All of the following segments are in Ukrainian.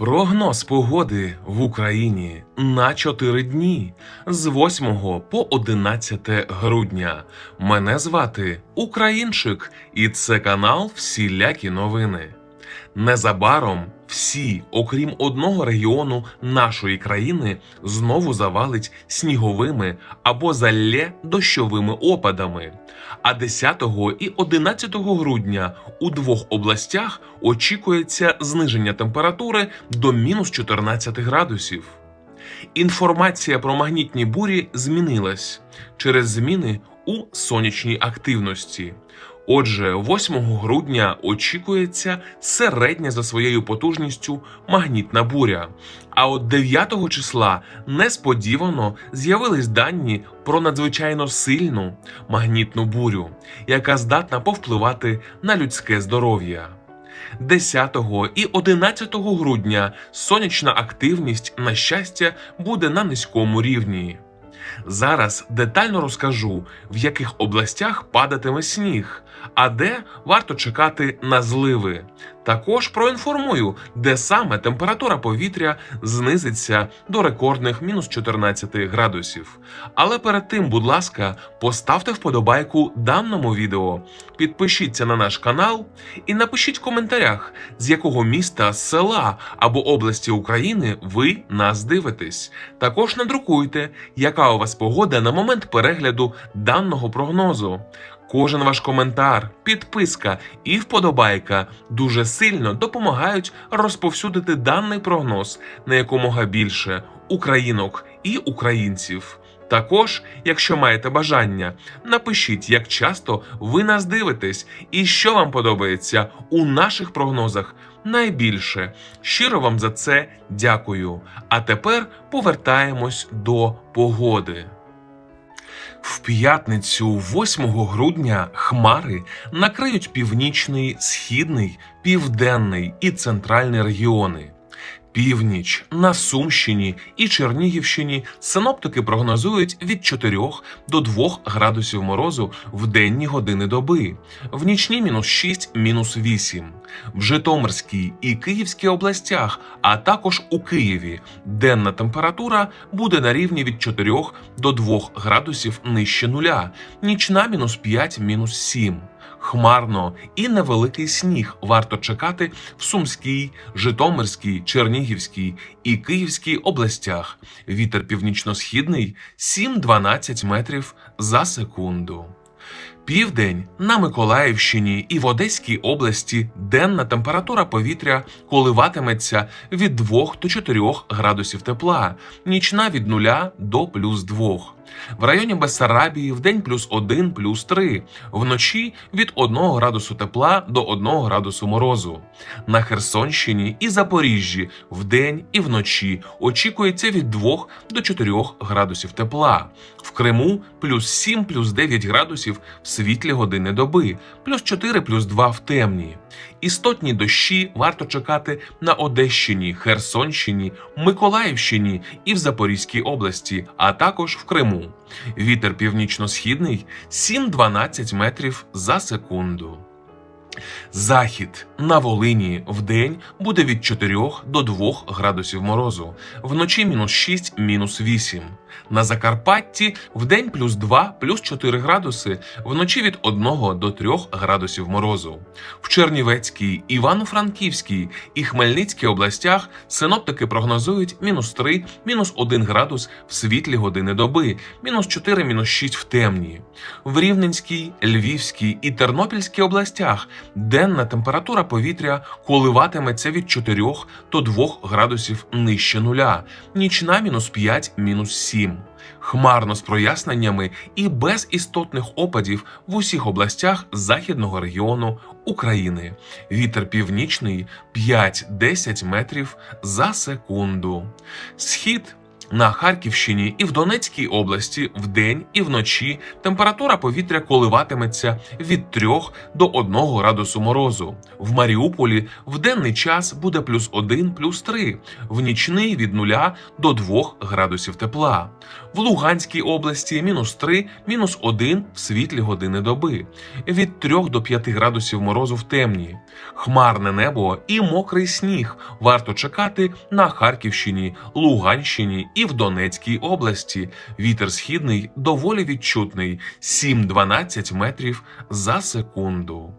Прогноз погоди в Україні на 4 дні з 8 по 11 грудня. Мене звати Українчик, і це канал Всілякі новини. Незабаром всі, окрім одного регіону нашої країни, знову завалить сніговими або залє дощовими опадами. А 10 і 11 грудня у двох областях очікується зниження температури до мінус 14 градусів. Інформація про магнітні бурі змінилась через зміни у сонячній активності. Отже, 8 грудня очікується середня за своєю потужністю магнітна буря. А от 9 числа несподівано з'явились дані про надзвичайно сильну магнітну бурю, яка здатна повпливати на людське здоров'я. 10 і 11 грудня сонячна активність, на щастя, буде на низькому рівні. Зараз детально розкажу, в яких областях падатиме сніг, а де варто чекати на зливи. Також проінформую, де саме температура повітря знизиться до рекордних мінус 14 градусів. Але перед тим, будь ласка, поставте вподобайку даному відео, підпишіться на наш канал і напишіть в коментарях, з якого міста, села або області України ви нас дивитесь. Також надрукуйте, яка у вас погода на момент перегляду даного прогнозу. Кожен ваш коментар, підписка і вподобайка дуже сильно допомагають розповсюдити даний прогноз на якомога більше українок і українців. Також, якщо маєте бажання, напишіть, як часто ви нас дивитесь і що вам подобається у наших прогнозах найбільше. Щиро вам за це дякую. А тепер повертаємось до погоди. В п'ятницю, 8 грудня, хмари накриють північний, східний, південний і центральний регіони. Північ на Сумщині і Чернігівщині синоптики прогнозують від 4 до 2 градусів морозу в денні години доби, в нічні мінус 6, мінус 8. В Житомирській і Київській областях, а також у Києві, денна температура буде на рівні від 4 до 2 градусів нижче нуля, нічна мінус 5, мінус 7. Хмарно і невеликий сніг варто чекати в Сумській, Житомирській, Чернігівській і Київській областях. Вітер північно-східний 7-12 метрів за секунду. Південь на Миколаївщині і в Одеській області денна температура повітря коливатиметься від 2 до 4 градусів тепла, нічна від 0 до плюс 2. В районі Бессарабії в день плюс 1, плюс 3, вночі від 1 градусу тепла до 1 градусу морозу. На Херсонщині і Запоріжжі вдень і вночі очікується від 2 до 4 градусів тепла. В Криму плюс 7, плюс 9 градусів в світлі години доби, плюс 4, плюс 2 в темні. Істотні дощі варто чекати на Одещині, Херсонщині, Миколаївщині і в Запорізькій області, а також в Криму. Вітер північно-східний 7-12 метрів за секунду. Захід на Волині вдень буде від 4 до 2 градусів морозу, вночі мінус 6, мінус 8. На Закарпатті вдень плюс 2, плюс 4 градуси, вночі від 1 до 3 градусів морозу. В Чернівецькій, Івано-Франківській і Хмельницькій областях синоптики прогнозують мінус 3, мінус 1 градус в світлі години доби, мінус 4, мінус 6 в темні. В Рівненській, Львівській і Тернопільській областях денна температура повітря коливатиметься від 4 до 2 градусів нижче нуля, нічна мінус 5, мінус 7. Хмарно з проясненнями і без істотних опадів в усіх областях західного регіону України. Вітер північний 5-10 метрів за секунду. Схід На Харківщині і в Донецькій області вдень і вночі температура повітря коливатиметься від 3 до 1 градусу морозу. В Маріуполі в денний час буде плюс 1, плюс 3, в нічний від 0 до 2 градусів тепла. В Луганській області мінус 3, мінус 1 в світлі години доби, від 3 до 5 градусів морозу в темні. Хмарне небо і мокрий сніг варто чекати на Харківщині, Луганщині і в Донецькій області. Вітер східний доволі відчутний 7-12 метрів за секунду.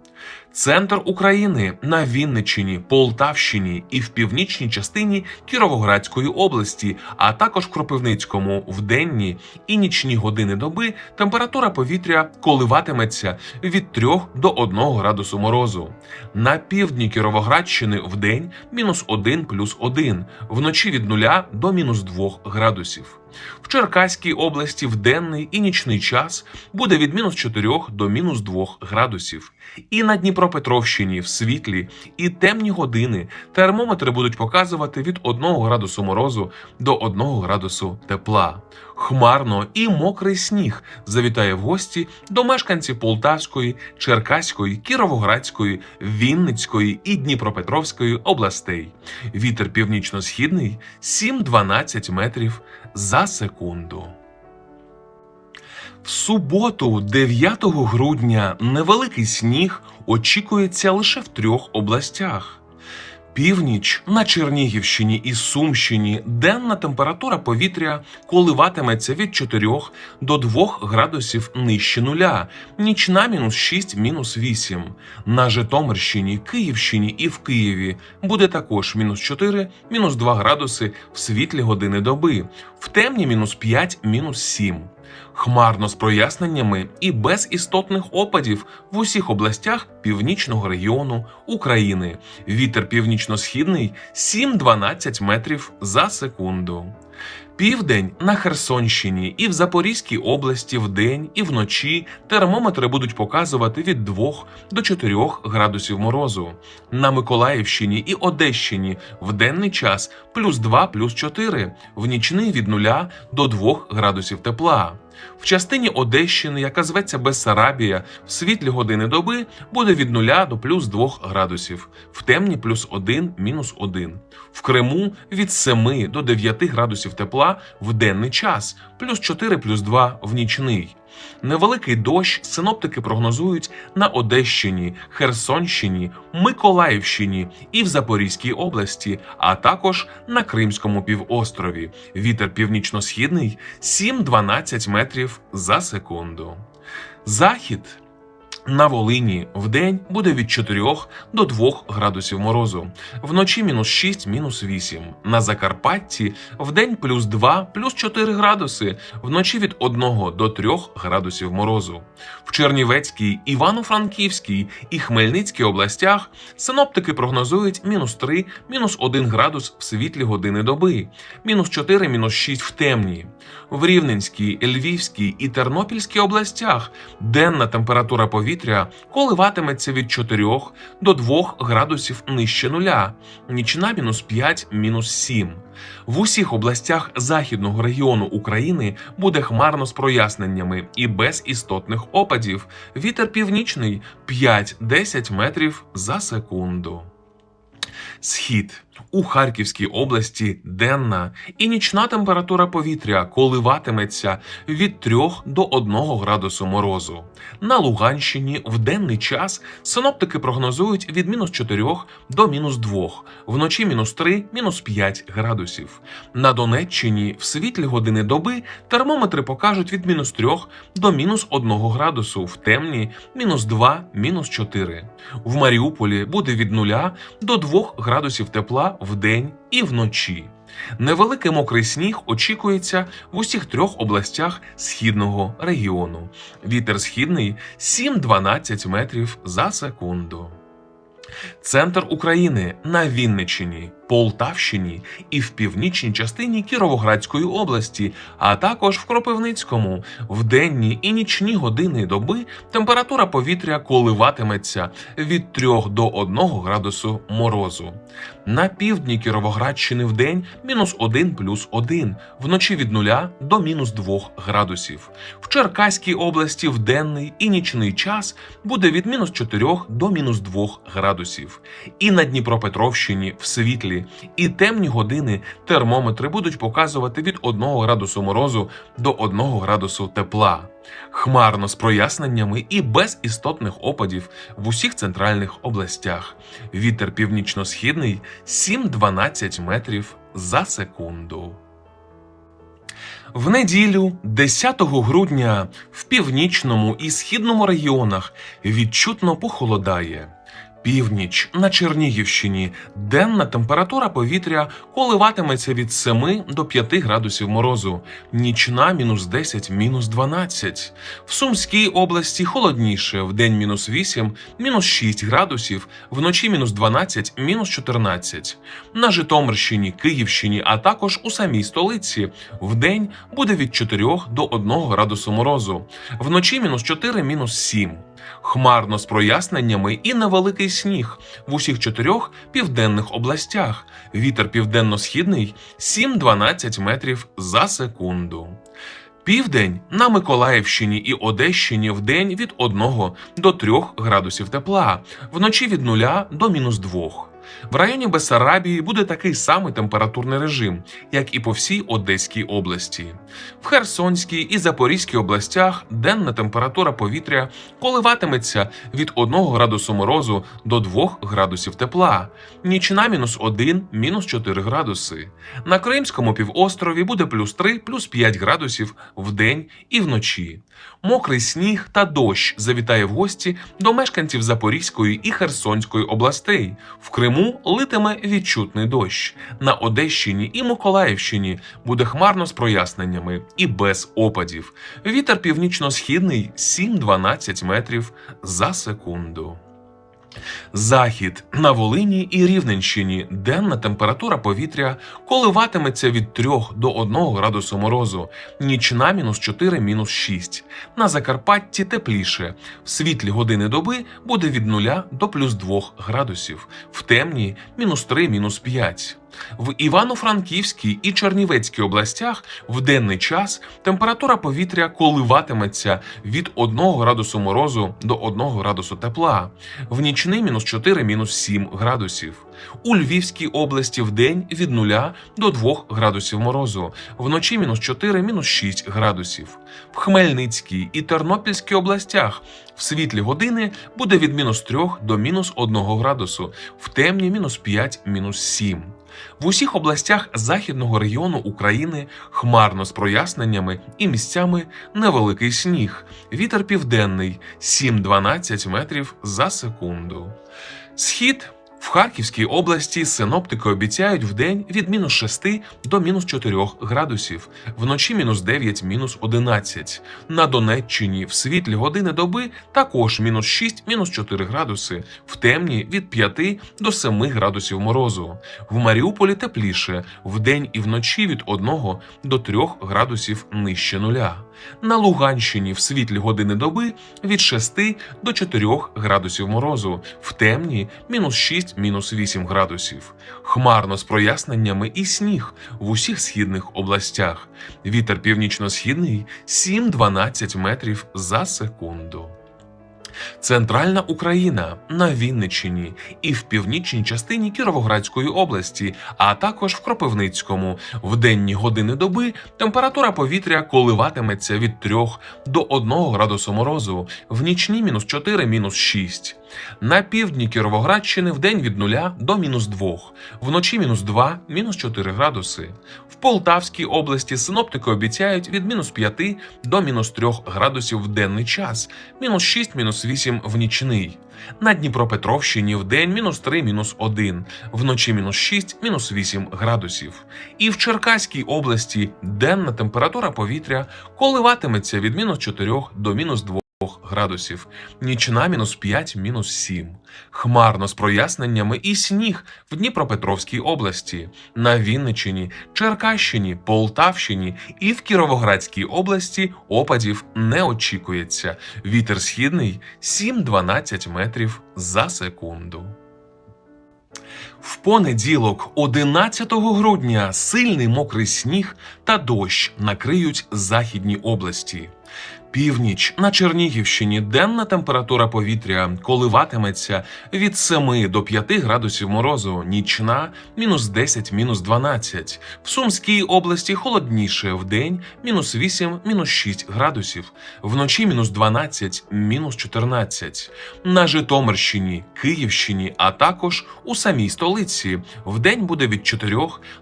Центр України на Вінниччині, Полтавщині і в північній частині Кіровоградської області, а також в Кропивницькому в денні і нічні години доби температура повітря коливатиметься від 3 до 1 градусу морозу. На півдні Кіровоградщини в день мінус 1 плюс 1, вночі від 0 до мінус 2 градусів. В Черкаській області в денний і нічний час буде від мінус 4 до мінус 2 градусів. І на Дніпропетровщині в світлі і темні години термометри будуть показувати від 1 градусу морозу до 1 градусу тепла. Хмарно і мокрий сніг завітає в гості до мешканців Полтавської, Черкаської, Кіровоградської, Вінницької і Дніпропетровської областей. Вітер північно-східний 7-12 метрів за секунду. В суботу, 9 грудня, невеликий сніг очікується лише в трьох областях. Північ на Чернігівщині і Сумщині денна температура повітря коливатиметься від 4 до 2 градусів нижче нуля, нічна мінус 6, мінус 8. На Житомирщині, Київщині і в Києві буде також мінус 4, мінус 2 градуси в світлі години доби, в темні мінус 5, мінус 7. Хмарно з проясненнями і без істотних опадів в усіх областях північного регіону України. Вітер північно-східний 7-12 метрів за секунду. Південь на Херсонщині і в Запорізькій області вдень і вночі термометри будуть показувати від 2 до 4 градусів морозу. На Миколаївщині і Одещині в денний час плюс 2, плюс 4, в нічний від 0 до 2 градусів тепла. В частині Одещини, яка зветься Бессарабія, в світлі години доби буде від 0 до плюс 2 градусів, в темні плюс 1, мінус 1. В Криму від 7 до 9 градусів тепла в денний час, плюс 4, плюс 2 в нічний. Невеликий дощ синоптики прогнозують на Одещині, Херсонщині, Миколаївщині і в Запорізькій області, а також на Кримському півострові. Вітер північно-східний 7-12 метрів за секунду. Захід на Волині вдень буде від 4 до 2 градусів морозу, вночі мінус 6, мінус 8. На Закарпатті вдень плюс 2, плюс 4 градуси, вночі від 1 до 3 градусів морозу. В Чернівецькій, Івано-Франківській і Хмельницькій областях синоптики прогнозують мінус 3, мінус 1 градус в світлі години доби, мінус 4, мінус 6 в темні. В Рівненській, Львівській і Тернопільській областях денна температура повітря коливатиметься від 4 до 2 градусів нижче нуля, нічна мінус 5, мінус 7. В усіх областях західного регіону України буде хмарно з проясненнями і без істотних опадів. Вітер північний 5-10 метрів за секунду. Схід у Харківській області денна і нічна температура повітря коливатиметься від 3 до 1 градусу морозу. На Луганщині в денний час синоптики прогнозують від мінус 4 до мінус 2, вночі мінус 3, мінус 5 градусів. На Донеччині в світлі години доби термометри покажуть від мінус 3 до мінус 1 градусу, в темні мінус 2, мінус 4. В Маріуполі буде від 0 до 2 градусів тепла вдень і вночі. Невеликий мокрий сніг очікується в усіх трьох областях східного регіону. Вітер східний 7-12 метрів за секунду. Центр України на Вінниччині, Полтавщині і в північній частині Кіровоградської області, а також в Кропивницькому. В денні і нічні години доби температура повітря коливатиметься від 3 до 1 градусу морозу. На півдні Кіровоградщини в день мінус 1 плюс 1, вночі від 0 до мінус 2 градусів. В Черкаській області в денний і нічний час буде від мінус 4 до мінус 2 градусів. І на Дніпропетровщині в світлі і темні години термометри будуть показувати від 1 градусу морозу до 1 градусу тепла. Хмарно з проясненнями і без істотних опадів в усіх центральних областях. Вітер північно-східний 7-12 метрів за секунду. В неділю, 10 грудня, в північному і східному регіонах відчутно похолодає. Північ на Чернігівщині денна температура повітря коливатиметься від 7 до 5 градусів морозу, нічна мінус 10, мінус 12. В Сумській області холодніше, в день мінус 8, мінус 6 градусів, вночі мінус 12, мінус 14. На Житомирщині, Київщині, а також у самій столиці в день буде від 4 до 1 градусу морозу, вночі мінус 4, мінус 7. Хмарно з проясненнями і невеликий сніг в усіх чотирьох південних областях. Вітер південно-східний 7-12 метрів за секунду. Південь на Миколаївщині і Одещині в день від 1 до 3 градусів тепла, вночі від 0 до мінус 2. В районі Бесарабії буде такий самий температурний режим, як і по всій Одеській області. В Херсонській і Запорізькій областях денна температура повітря коливатиметься від 1 градусу морозу до 2 градусів тепла, нічна мінус 1, мінус 4 градуси. На Кримському півострові буде плюс 3, плюс 5 градусів вдень і вночі. Мокрий сніг та дощ завітає в гості до мешканців Запорізької і Херсонської областей. В Криму литиме відчутний дощ. На Одещині і Миколаївщині буде хмарно з проясненнями і без опадів. Вітер північно-східний 7-12 метрів за секунду. Захід на Волині і Рівненщині денна температура повітря коливатиметься від 3 до 1 градусу морозу, нічна мінус 4, мінус 6. На Закарпатті тепліше. В світлі години доби буде від 0 до плюс 2 градусів, в темні мінус 3, мінус 5. В Івано-Франківській і Чернівецькій областях в денний час температура повітря коливатиметься від 1 градусу морозу до 1 градусу тепла, в нічний мінус 4, мінус 7 градусів. У Львівській області в день від 0 до 2 градусів морозу, вночі мінус 4, мінус 6 градусів. В Хмельницькій і Тернопільській областях в світлі години буде від мінус 3 до мінус 1 градусу, в темні мінус 5, мінус 7. В усіх областях західного регіону України хмарно з проясненнями і місцями невеликий сніг. Вітер південний 7-12 метрів за секунду. Схід в Харківській області синоптики обіцяють в день від мінус 6 до мінус 4 градусів, вночі мінус 9, мінус 11. На Донеччині в світлі години доби також мінус 6, мінус 4 градуси, в темні від 5 до 7 градусів морозу. В Маріуполі тепліше, вдень і вночі від 1 до 3 градусів нижче нуля. На Луганщині в світлі години доби від 6 до 4 градусів морозу, в темні мінус 6, мінус 8 градусів. Хмарно з проясненнями і сніг в усіх східних областях. Вітер північно-східний 7-12 метрів за секунду. Центральна Україна на Вінниччині і в північній частині Кіровоградської області, а також в Кропивницькому. В денні години доби температура повітря коливатиметься від 3 до 1 градусу морозу, в нічні мінус 4, мінус 6. На півдні Кіровоградщини в день від 0 до мінус 2, вночі мінус 2, мінус 4 градуси. В Полтавській області синоптики обіцяють від мінус 5 до мінус 3 градусів в денний час, мінус 6, мінус 8 в нічний. На Дніпропетровщині в день мінус 3, мінус 1, вночі мінус 6, мінус 8 градусів. І в Черкаській області денна температура повітря коливатиметься від мінус 4 до мінус 2 градусів, нічна мінус 5, мінус 7. Хмарно з проясненнями і сніг в Дніпропетровській області, на Вінниччині, Черкащині, Полтавщині і в Кіровоградській області опадів не очікується. Вітер східний 7-12 метрів за секунду. В понеділок, 11 грудня, сильний мокрий сніг та дощ накриють західні області. Північ на Чернігівщині денна температура повітря коливатиметься від 7 до 5 градусів морозу, нічна мінус 10, мінус 12. В Сумській області холодніше вдень мінус 8, мінус 6 градусів, вночі мінус 12, мінус 14. На Житомирщині, Київщині, а також у самій столиці вдень буде від 4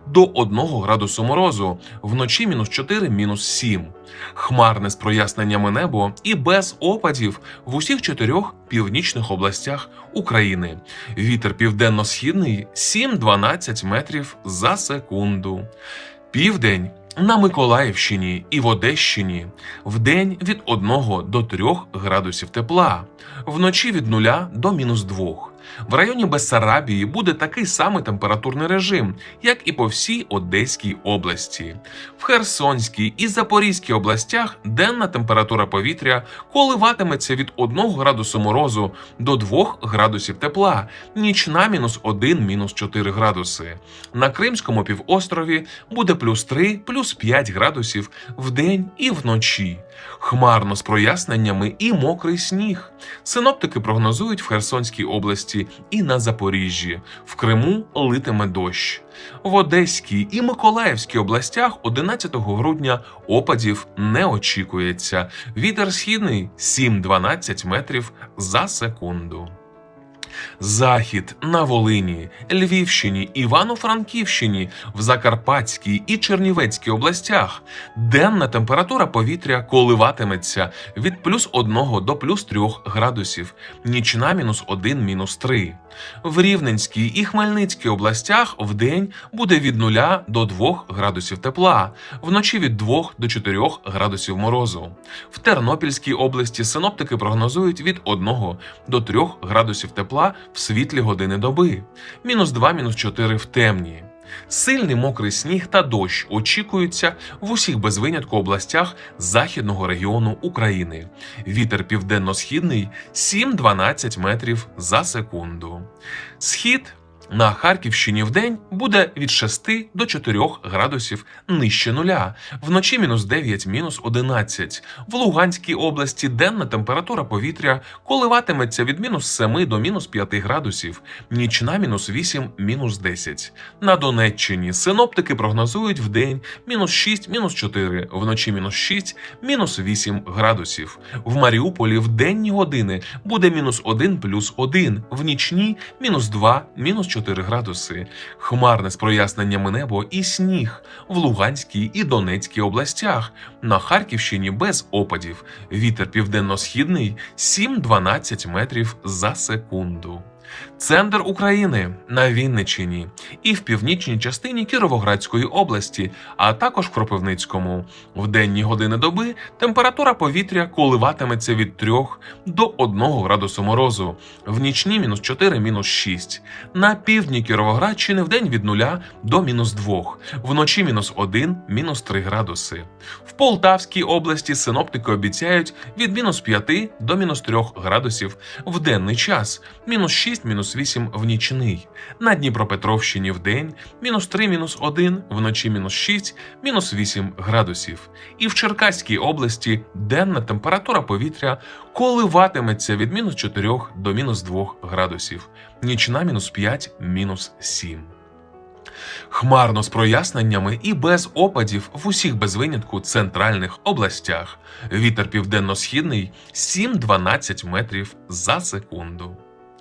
до 1 градусу морозу, вночі мінус 4, мінус 7. Хмарне з проясненнями небо і без опадів в усіх чотирьох північних областях України. Вітер південно-східний 7-12 метрів за секунду. Південь на Миколаївщині і в Одещині вдень від 1 до 3 градусів тепла, вночі від 0 до мінус 2. В районі Бессарабії буде такий самий температурний режим, як і по всій Одеській області. В Херсонській і Запорізькій областях денна температура повітря коливатиметься від 1 градусу морозу до 2 градусів тепла, нічна мінус 1, мінус 4 градуси. На Кримському півострові буде плюс 3, плюс 5 градусів вдень і вночі. Хмарно з проясненнями і мокрий сніг. Синоптики прогнозують в Херсонській області і на Запоріжжі. В Криму литиме дощ. В Одеській і Миколаївській областях 11 грудня опадів не очікується. Вітер східний 7-12 метрів за секунду. Захід на Волині, Львівщині, Івано-Франківщині, в Закарпатській і Чернівецькій областях денна температура повітря коливатиметься від плюс 1 до плюс 3 градусів, нічна мінус 1, мінус 3. В Рівненській і Хмельницькій областях в день буде від 0 до 2 градусів тепла, вночі від 2 до 4 градусів морозу. В Тернопільській області синоптики прогнозують від 1 до 3 градусів тепла в світлі години доби, мінус 2, мінус 4 в темні. Сильний мокрий сніг та дощ очікуються в усіх без винятку областях західного регіону України. Вітер південно-східний 7-12 метрів за секунду. Схід на Харківщині в день буде від 6 до 4 градусів нижче нуля, вночі мінус 9, мінус 11. В Луганській області денна температура повітря коливатиметься від мінус 7 до мінус 5 градусів, нічна мінус 8, мінус 10. На Донеччині синоптики прогнозують в день мінус 6, мінус 4, вночі мінус 6, мінус 8 градусів. В Маріуполі в денні години буде мінус 1 плюс 1, в нічні мінус 2, мінус 4 градуси. Хмарне з проясненнями небо і сніг в Луганській і Донецькій областях. На Харківщині без опадів. Вітер південно-східний 7-12 метрів за секунду. Центр України на Вінниччині і в північній частині Кіровоградської області, а також в Кропивницькому. В денні години доби температура повітря коливатиметься від 3 до 1 градусу морозу, в нічні мінус 4, мінус 6. На півдні Кіровоградщини в день від 0 до мінус 2, вночі мінус 1, мінус 3 градуси. В Полтавській області синоптики обіцяють від мінус 5 до мінус 3 градусів в денний час, мінус 6, мінус 8 в нічний. На Дніпропетровщині в день мінус 3, мінус 1, вночі мінус 6, мінус 8 градусів. І в Черкаській області денна температура повітря коливатиметься від мінус 4 до мінус 2 градусів, нічна мінус 5, мінус 7. Хмарно з проясненнями і без опадів в усіх без винятку центральних областях. Вітер південно-східний 7-12 метрів за секунду.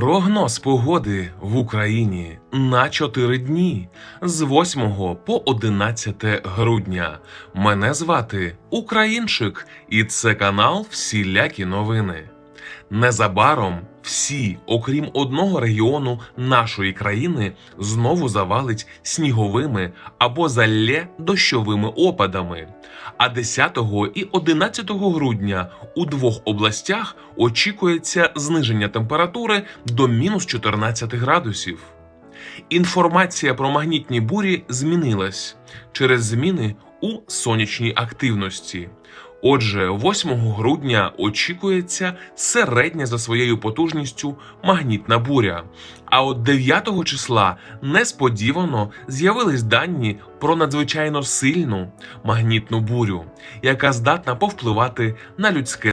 Прогноз погоди в Україні на 4 дні з 8 по 11 грудня. Мене звати Українчик, і це канал Всілякі новини. Незабаром всі, окрім одного регіону нашої країни, знову завалить сніговими або залє дощовими опадами. А 10 і 11 грудня у двох областях очікується зниження температури до мінус 14 градусів. Інформація про магнітні бурі змінилась через зміни у сонячній активності. Отже, 8 грудня очікується середня за своєю потужністю магнітна буря. А от 9 числа несподівано з'явились дані про надзвичайно сильну магнітну бурю, яка здатна повпливати на людське